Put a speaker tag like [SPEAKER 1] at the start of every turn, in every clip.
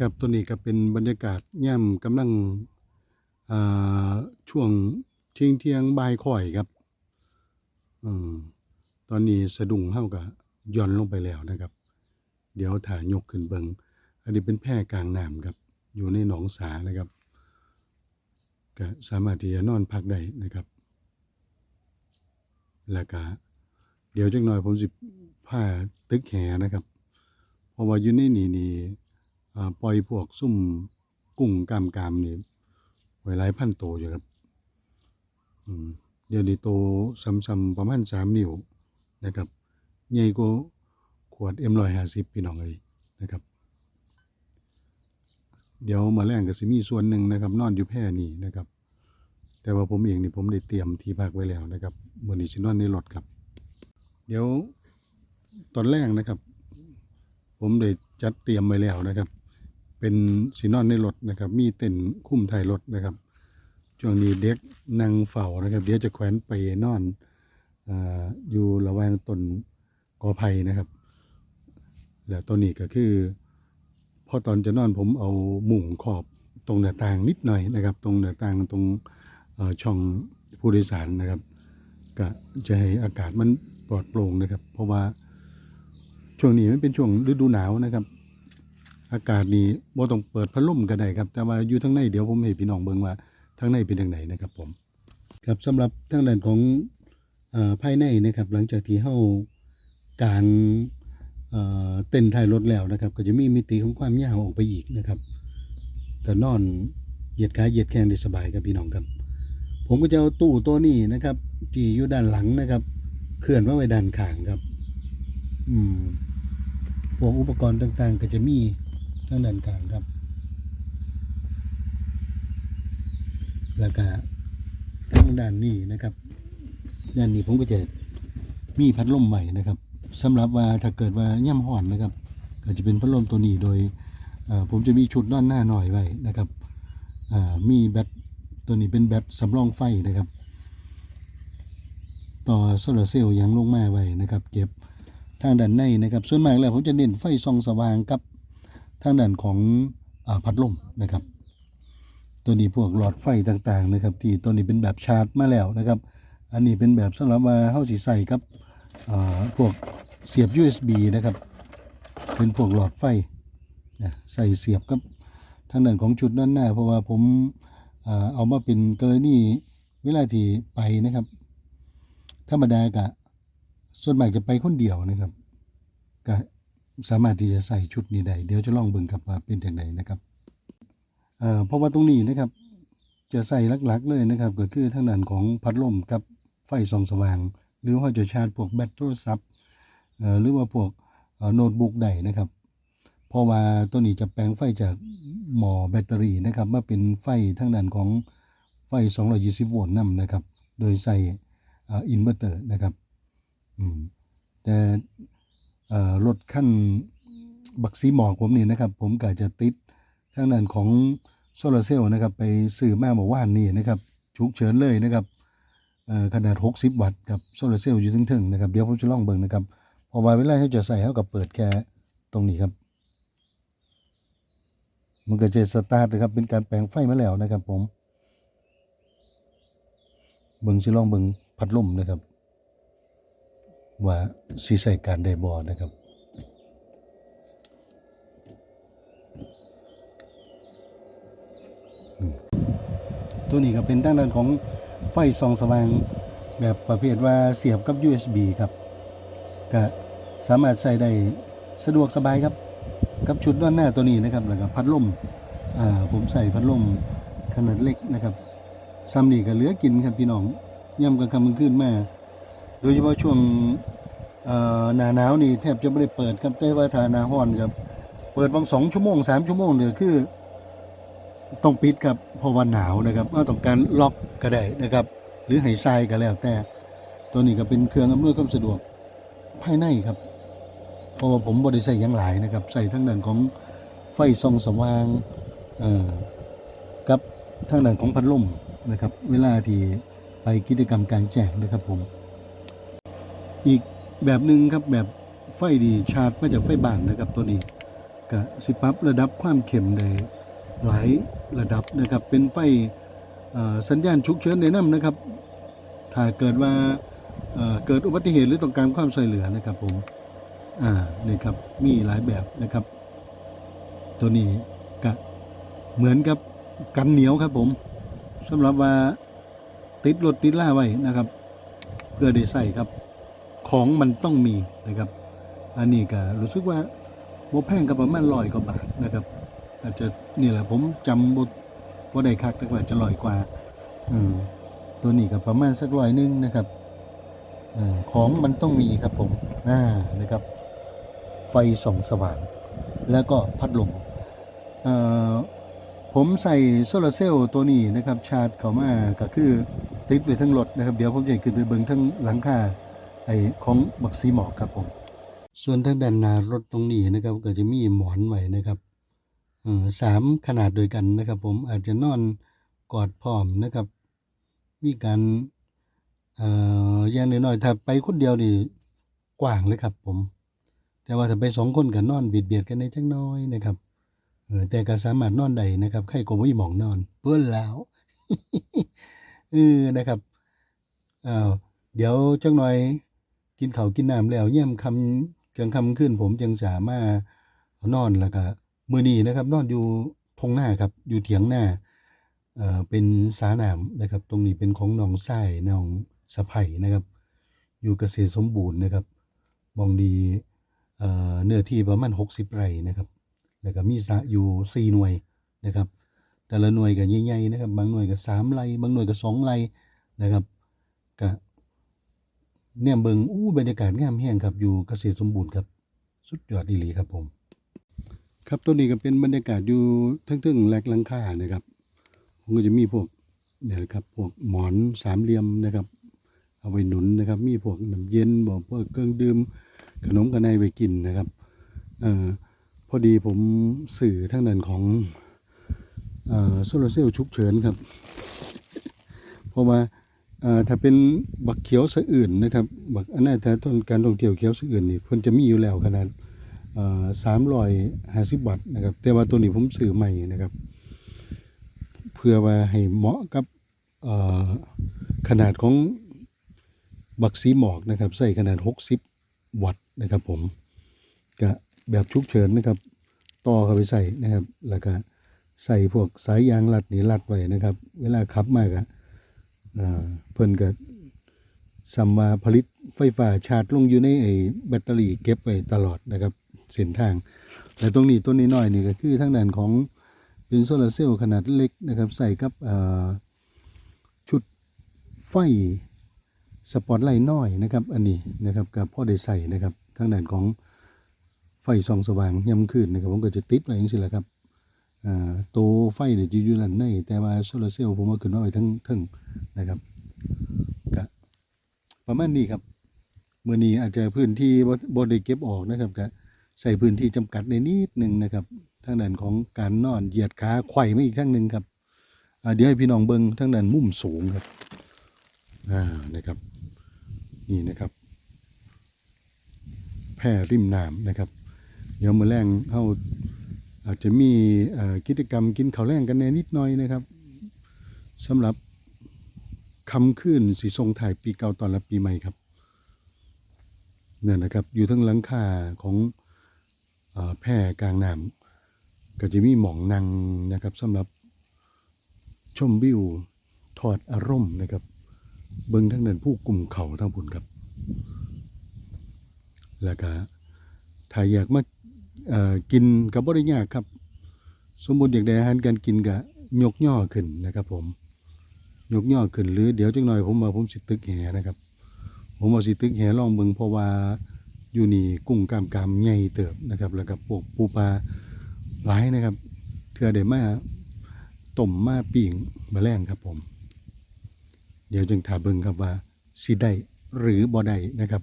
[SPEAKER 1] ครับตัวนี้ก็เป็นบรรยากาศย่ำกำลังช่วงเที่ยงเที่ยงบ่ายค่อยครับอตอนนี้สะดุ้งเฮาก็หย่อนลงไปแล้วนะครับ เดี๋ยวถ่ายยกขึ้นเบิงอันนี้เป็นแพร่กลางน้ำครับ อยู่ในหนองสานะครับก็สามารถที่จะนอนพักได้นะครับ แล้วก็เดี๋ยวจักหน่อยผมสิผ้าตึกแหนะครับ เพราะว่าอยู่ในนี่นี่ ปล่อยพวกซุ่มกุ้งกามกามนี่ไว้หลายพันโตวอยู่ครับเดี๋ยวนี้โตซ้ำๆประมาณสามนิ้วนะครับใหญ่กว่าขวด M150 พี่น้องเอ้ยนะครับ เดี๋ยวมาแรงก็สิมีส่วนหนึ่งนะครับ นอนอยู่แพร่นี่นะครับ แต่ว่าผมเองนี่ผมได้เตรียมที่พักไว้แล้วนะครับมือนี้สินอนในรถครับ เดี๋ยวตอนแรกนะครับ ผมได้จัดเตรียมไว้แล้วนะครับ เป็นสีนอนในรถนะครับ มีเต็นคุ้มท้ายรถนะครับช่วงนี้เด็กนั่งเฝ้านะครับ เดี๋ยวจะแขวนไปนอนออยู่ระหว่างต้นกอไผ่นะครับ แล้วตัวนี้ก็คือพอตอนจะนอนผมเอามุ้งขอบตรงหน้าต่างนิดหน่อยนะครับ ตรงหน้าต่างตรงช่องผู้โดยสารนะครับ ก็จะให้อากาศมันปลอดโปร่งนะครับ เพราะว่าช่วงนี้มันเป็นช่วงฤดูหนาวนะครับ อากาศนี่บ่ต้องเปิดพัดลมก็ได้ครับแต่ว่าอยู่ทางในเดี๋ยวผมให้พี่น้องเบิ่งว่าทางในเป็นจังไดนะครับผมครับสำหรับทางด้านของภายในนะครับ หลังจากที่เฮากางเอ่อเต็นท์ท้ายรถแล้วนะครับ ก็จะมีมิติของความยาวออกไปอีกนะครับก็นอนเหยียดขาเหยียดแข้งได้สบายครับพี่น้องครับ ผมก็จะเอาตู้ตัวนี้นะครับที่อยู่ด้านหลังนะครับ เคลื่อนมาไว้ด้านข้างครับ อืมพวกอุปกรณ์ต่างๆ ก็จะมี ทางด้านกลางครับ แล้วก็ทางด้านนี้นะครับ ด้านนี้ผมก็จะมีพัดลมใหม่นะครับสำหรับว่าถ้าเกิดว่าย่ำห่อนนะครับ ก็จะเป็นพัดลมตัวนี้โดยผมจะมีชุดด้านหน้าหน่อยไว้นะครับมีแบตตัวนี้เป็นแบตสำรองไฟนะครับ ต่อโซลาร์เซลล์ยังลงมาไว้นะครับ เก็บทางด้านในนะครับ ส่วนมากแล้วผมจะเน้นไฟส่องสว่างกับ ทางด้านของอพัดลมนะครับ ตัวนี้พวกหลอดไฟต่างๆนะครับ ที่ตัวนี้เป็นแบบชาร์จมาแล้วนะครับ อันนี้เป็นแบบสำหรับว่าเฮาสิใส่กับอ่าพวกเสียบ USB นะครับ เป็นพวกหลอดไฟนะใส่เสียบกับทางด้านของจุดด้านหน้า เพราะว่าผมเอามาเป็นกรณีเวลาที่ไปนะครับ ธรรมดากะส่วนมากจะไปคนเดียวนะครับก สามารถที่จะใส่ชุดนี้ได้เดี๋ยวจะลองเบิ่งครับว่าเป็นอย่างไรนะครับเพราะว่าตรงนี้นะครับ จะใส่หลักๆเลยนะครับ ก็คือทางด้านของพัดลมกับไฟส่องสว่าง หรือว่าจะชาร์จพวกแบตโทรศัพท์หรือว่าพวกโน้ตบุ๊กได้นะครับ เพราะว่าตัวนี้จะแปลงไฟจากหม้อแบตเตอรี่นะครับมาเป็นไฟทางด้านของไฟ 220 โวลต์นํนนะครับ โดยใส่อินเวอร์เตอร์นะครับแต่ รถขั้นบักซีหมอกผมนี่นะครับ ผมก็จะติดทางด้านของโซลาร์เซลล์นะครับ ไปซื้อมาเมื่อวานนี้นะครับฉุกเฉินเลยนะครับขนาด 60 วัตต์กับโซลาร์เซลล์อยู่ถึงๆนะครับเดี๋ยวผมจะลองเบิ่งนะครับพอว่าเวลาเขาจะใส่เขากับเปิดแค่ตรงนี้ครับ มันก็จะสตาร์ทนะครับ เป็นการแปลงไฟมาแล้วนะครับผม เบิ่งสิลองเบิ่งพัดลมนะครับ ว่าสีใส่การได้บ่นะครับตัวนี้ก็เป็นด้านด้านของไฟส่องสว่างแบบประเภทว่าเสียบกับ USB ครับ ก็สามารถใส่ได้สะดวกสบายครับ กับชุดด้านหน้าตัวนี้นะครับแล้วก็พัดลมอ่าผมใส่พัดลมขนาดเล็กนะครับซ้ำนี่ก็เหลือกินครับพี่น้องย่ำกลางค่ำกลางคืนมา โดยเฉพาะช่วงหนาหนาวนี่แทบจะไม่ได้เปิดครับแต่ว่าถ้านาร้อนครับ เปิดวังสองชั่วโมงสามชั่วโมงเนี่ยคือ ต้องปิดครับเพราะว่าหนาวนะครับเอาต้องการล็อกก็ได้นะครับ หรือห้ทรายก็แล้วแต่ ตัวนี้ก็เป็นเครื่องอำนวยความสะดวกภายในครับ เพราะว่าผมบริใส่ยังหลายนะครับ ใส่ทั้งด้านของไฟส่องสว่างกับทางด้านของพัดลมนะครับ เวลาที่ไปกิจกรรมกลางแจ้งนะครับผม อีกแบบหนึ่งครับแบบไฟดีชาร์จมาจากไฟบ้านนะครับตัวนี้ก็สิปรับระดับความเข้มได้หลายระดับนะครับ เป็นไฟสัญญาณฉุกเฉินแนะนำนะครับ ถ้าเกิดว่าเกิดอุบัติเหตุหรือต้องการความช่วยเหลือนะครับผมอ่านี่ครับมีหลายแบบนะครับ ตัวนี้ก็เหมือนกับกันเหนียวครับผมสำหรับว่าติดรถติดล่าไว้นะครับ เพื่อได้ใส่ครับ ของมันต้องมีนะครับ อันนี้ก็รู้สึกว่าโบแพงกับประมาณร้อยกว่าบาทนะครับ อาจจะนี่แหละผมจำบบ่ได้คักแต่ว่าจะร้อยกว่าอืมตัวนี้ก็ประมาณสักร้อยนึงนะครับอของมันต้องมีครับผมอ่านะครับ ไฟส่องสว่าง แล้วก็พัดลมเอ่อผมใส่โซลาร์เซลล์ตัวนี้นะครับ ชาร์จเขามาก็คือติดไว้ทั้งรถนะครับ เดี๋ยวผมจะขึ้นไปเบิ่งทั้งหลังคา ไอของบักซีหมอกครับผม ส่วนทางด้านหน้ารถตรงนี้นะครับ ก็จะมีหมอนไว้นะครับอ่อสามขนาดโดยกันนะครับ ผมอาจจะนอนกอดพร้อมนะครับ มีการอ่ออย่างน้อยๆถ้าไปคนเดียวนี่กว้างเลยครับ ผม แต่ว่าถ้าไปสองคนก็นอนเบียดเบียดกันในจังน้อยนะครับเออแต่ก็สามารถนอนได้นะครับใครก็บ่มีหมองนอน เพื่อนแล้วเออนะครับอ้าวเดี๋ยวจังหน่อย กินเขากินน้ำแล้วเยี่ยมคำกลางคำขึ้น ผมจึงสามารถนอนแล้วก็มือนีนะครับ นอนอยู่ทงหน้าครับ อยู่เถียงหน้าเอ่อเป็นสาหน้ำนะครับ ตรงนี้เป็นของหนองทรายหนองสะไผ่นะครับ อยู่เกษตรสมบูรณ์นะครับมองดีเอ่อเนื้อที่ประมาณ60 ไร่นะครับ แล้วก็มีสะอยู่4หน่วยนะครับ แต่ละหน่วยก็ใหญ่ๆนะครับ บางหน่วยก็3ไร่บางหน่วยก็2ไร่นะครับก็ เนี่ยเบิงอู้บรรยากาศงามแห้งครับอยู่เกษตรสมบูรณ์ครับ สุดยอดดีหลีครับผม ครับตัวนี้ก็เป็นบรรยากาศอยู่ทั้งๆแหลกลังค่านะครับผมก็จะมีพวกเนี่ยครับพวกหมอนสามเหลี่ยมนะครับ เอาไว้หนุนนะครับ มีพวกน้ำเย็นบอกพวกเครื่องดื่มขนมกันในไว้กินนะครับเอ่อพอดีผมสื่อทั้งนั้นของเอ่อโซลาเซลล์ฉุกเฉินครับ เพราะว่า ถ้าเป็นบักเขียวสะอื่นนะครับบักอันนั้นแต่ต้นการท่องเที่ยวเขียวสะอื่นนี่เพิ่นจะมีอยู่แล้วขนาดสามร้อยห้าสิบบาทนะครับ แต่ว่าตัวนี้ผมซื้อใหม่นะครับ เพื่อว่าให้เหมาะกับขนาดของบักซีหมอกนะครับ ใส่ขนาด 60 วัตต์นะครับ ผมก็แบบฉุกเฉินนะครับ ต่อเข้าไปใส่นะครับ แล้วก็ใส่พวกสายยางรัดนี่รัดไว้นะครับ เวลาขับมากอะ เพิ่นก็สัมมาผลิตไฟฟ้าชาร์จลงอยู่ในไอ้แบตเตอรี่เก็บไว้ตลอดนะครับเส้นทางและตรงนี้ต้นนี้น้อยนี่ก็คือทางด้านของเป็นโซลาร์เซลล์ขนาดเล็กนะครับ ใส่กับชุดไฟสปอตไลท์น้อยนะครับ อันนี้นะครับกับพ่อได้ใส่นะครับทางด้านของไฟส่องสว่างยามคืนนะครับผมก็จะติดไว้อย่างนี้แหละครับอ่าตัวไฟเนี่ยจะอยู่ด้านในแต่ว่าโซลาร์เซลล์ผมเอาขึ้นมาไว้ทั้งทั้ง นะครับก็ประมาณนี้ครับเมื่อนี้อาจจะพื้นที่บ่ได้เก็บออกนะครับก็ใส่พื้นที่จำกัดในนิดหนึ่งนะครับทางด้านของการนอนเหยียดขาไขว่มาอีกทั้งหนึ่งครับเดี๋ยวให้พี่น้องเบิ้งทางด้านมุมสูงครับอ่านะครับ นี่นะครับ แพร่ริมน้ำนะครับ เดี๋ยวมาแรงเขาอาจจะมีกิจกรรมกินข้าวแรงกันแน่นิดหน่อยนะครับสำหรับ คำขึ้นสีทรงถ่ายปีเก่าตอนรับปีใหม่ครับเนี่ยนะครับ อยู่ทั้งหลังคาของอแพร่กลางน้ำก็จะมีหมองนั่งนะครับสำหรับชมวิวถอดอารมณ์นะครับ เบิ้งทั้งนั้นผู้กลุ่มเขาทั้งบุญครับ แล้วก็ถ้าอยากมาเอ่อกินกับบริยากครับ สมบูรณ์อยากได้อาหารการกินก็ยกย่อขึ้นนะครับผม ยกย่อขึ้นหรือเดี๋ยวจังหน่อยผมมาผมสิตึกแหนะครับ ผมเอาสิตึกแหลองเบิ่งเพราะว่าอยู่นี่กุ้งกามกามใหญ่เติบนะครับ แล้วก็พวกปูปลาหลายนะครับเทื่อได้มาต้มมาปิ่งมาแรงครับผม เดี๋ยวจึงถามเบิ่งครับว่าสิได้หรือบ่ได้นะครับ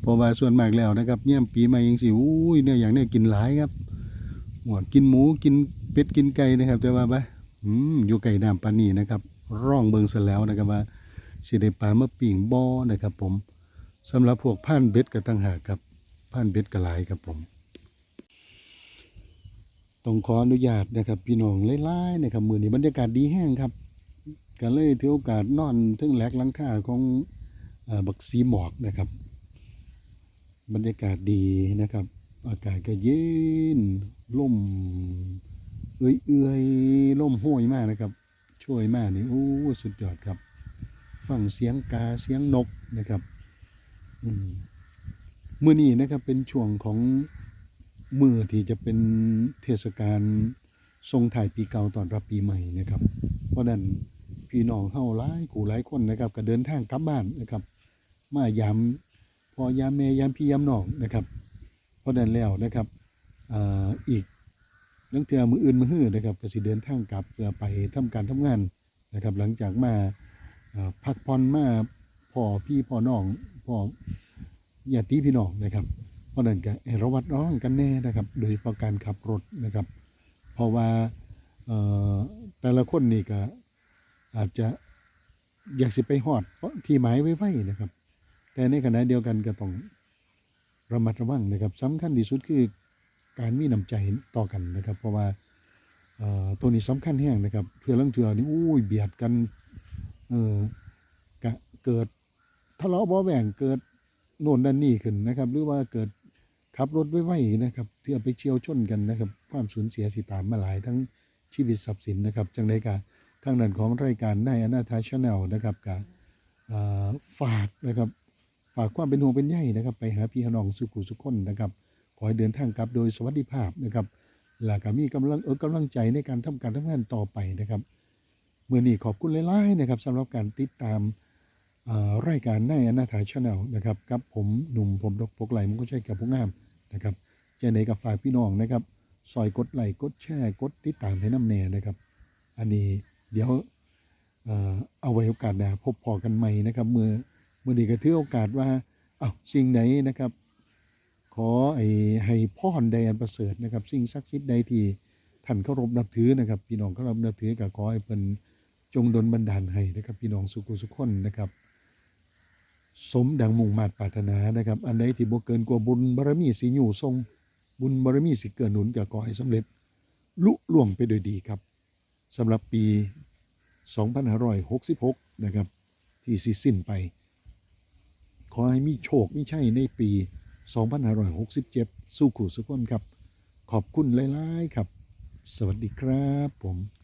[SPEAKER 1] เพราะว่าส่วนมากแล้วนะครับเนี่ยปีใหม่ยังสิอุ้ยเนี่ยอย่างเนี้ยกินหลายครับหัวกินหมูกินเป็ดกินไก่นะครับ แต่ว่าบะ อืมอยู่ไก่น้ำปานีนะครับ ร่องเบิงซะแล้วนะครับว่าสิได้ปลามาปิ่งบ่นะครับ ผมสำหรับพวกผ่านเบ็ดก็ตั้งหากครับผ่านเบ็ดก็หลายครับผมต้องขออนุญาตนะครับ พี่น้องไล่ๆนะครับมือนี้บรรยากาศดีแห้งครับก็เลยถือโอกาสนอนถึงแหลกลังคาของอบักสีหมอกนะครับ บรรยากาศดีนะครับ อากาศก็เย็นลม เอื้อยเอื้อยๆลมห้ยมากนะครับ ช่วยมากนี่โอ้สุดยอดครับ ฟังเสียงกาเสียงนกนะครับอืมมื่อนี้นะครับเป็นช่วงของมือที่จะเป็นเทศกาลทรงถ่ายปีเก่าตอนรับปีใหม่นะครับ เพราะนั้นพี่น้องเฮาหลายกูหลายคนนะครับ ก็เดินทางกลับบ้านนะครับ มายามพอยามแม่ยามพี่ยามน้องนะครับ เพราะนั้นแล้วนะครับอ่าอีก เรื่องเทือมืออื่นมือฮื้อนะครับก็สิเดินทางกลับเพื่อไปทำการทำงานนะครับ หลังจากมาพักผ่อนมาพ่อพี่พ่อน้องพ่อญาติพี่น้องนะครับ เพราะนั้นก็ให้ระวัดระวังกันแน่นะครับ โดยเฉพาะการขับรถนะครับ เพราะว่าแต่ละคนนี่ก็อาจจะอยากสิไปฮอดที่หมายไว้ไว้นะครับ แต่ในขณะเดียวกันก็ต้องระมัดระวังนะครับสำคัญที่สุดคือ การมีน้ำใจต่อกันนะครับ เพราะว่าตัวนี้สำคัญแห้งนะครับเพื่อเรื่องเถื่อนี่อุ้ยเบียดกันเออกะเกิดทะเลาะเบาแหว่งเกิดโน่นนั่นนี่ขึ้นนะครับ หรือว่าเกิดขับรถไว้ๆนะครับเที่ยวไปเฉียวชนกันนะครับ ความสูญเสียสิตามมาหลายทั้งชีวิตทรัพย์สินนะครับจังไดกะทางด้านของรายการนายอนาทาชาแนลนะครับกะฝากนะครับ ฝากความเป็นห่วงเป็นใยนะครับ ไปหาพี่น้องสุขุสุขคนนะครับ ขอให้เดินทางกลับโดยสวัสดิภาพนะครับและก็มีกำลังเออกำลังใจในการทำการทำงานต่อไปนะครับเมื่อนี้ขอบคุณหลายๆนะครับสำหรับการติดตามรายการในอนาถาชาแนลนะครับกับผมหนุ่มผมดกปกไหลมันก็ใช่กับผู้งามนะครับเจาไหนกับฝากพี่น้องนะครับซอยกดไลค์กดแชร์กดติดตามให้น้ำแน่นะครับ อันนี้เดี๋ยวเอาไว้โอกาสน้พบพอกันใหม่นะครับเมื่อเมื่อนี้ก็ถือโอกาสว่าเอ้าสิ่งไหนนะครับ ขอไอ้ให้พ่อนใดอันประเสริฐนะครับ สิ่งศักดิ์สิทธิ์ใดที่ท่านเคารพนับถือนะครับ พี่น้องเคารพนับถือก็ขอให้เป็นจงดลบันดาลให้นะครับ พี่น้องสุขุสุขคนนะครับ สมดังมุ่งมาตรปรารถนานะครับ อันใดที่บ่เกินกว่าบุญบารมีสิอยู่ทรง บุญบารมีสิเกินหนุนก็ขอให้สำเร็จลุล่วงไปโดยดีครับสำหรับปี 2566 นะครับ ที่สิสิ้นไป ขอให้มีโชคมีชัยในปี 2567 สู้ขู่สุขคนครับ ขอบคุณหลาย ๆ ครับ สวัสดีครับผม